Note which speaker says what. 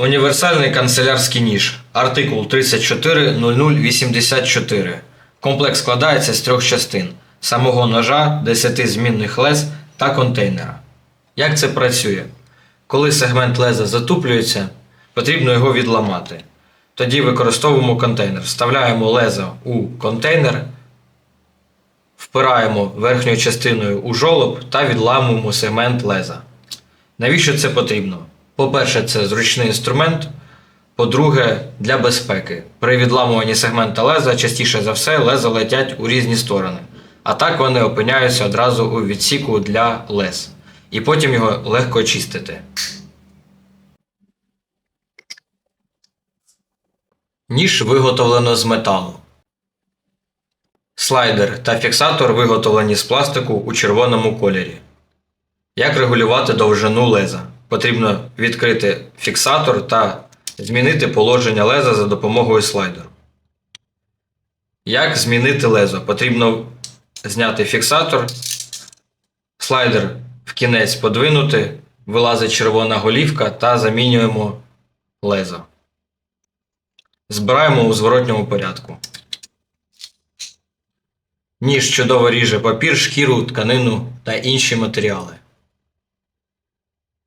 Speaker 1: Універсальний канцелярський ніж. Артикул 340084. Комплекс складається з трьох частин: самого ножа, 10 змінних лез та контейнера. Як це працює? Коли сегмент леза затуплюється, потрібно його відламати. Тоді використовуємо контейнер. Вставляємо лезо у контейнер, впираємо верхньою частиною у жолоб та відламуємо сегмент леза. Навіщо це потрібно? По-перше, це зручний інструмент. По-друге, для безпеки. При відламуванні сегмента леза частіше за все леза летять у різні сторони. А так вони опиняються одразу у відсіку для лез. І потім його легко чистити. Ніж виготовлено з металу. Слайдер та фіксатор виготовлені з пластику у червоному кольорі. Як регулювати довжину леза? Потрібно відкрити фіксатор та змінити положення леза за допомогою слайдеру. Як змінити лезо? Потрібно зняти фіксатор, слайдер в кінець подвинути, вилазить червона голівка та замінюємо лезо. Збираємо у зворотньому порядку. Ніж чудово ріже папір, шкіру, тканину та інші матеріали.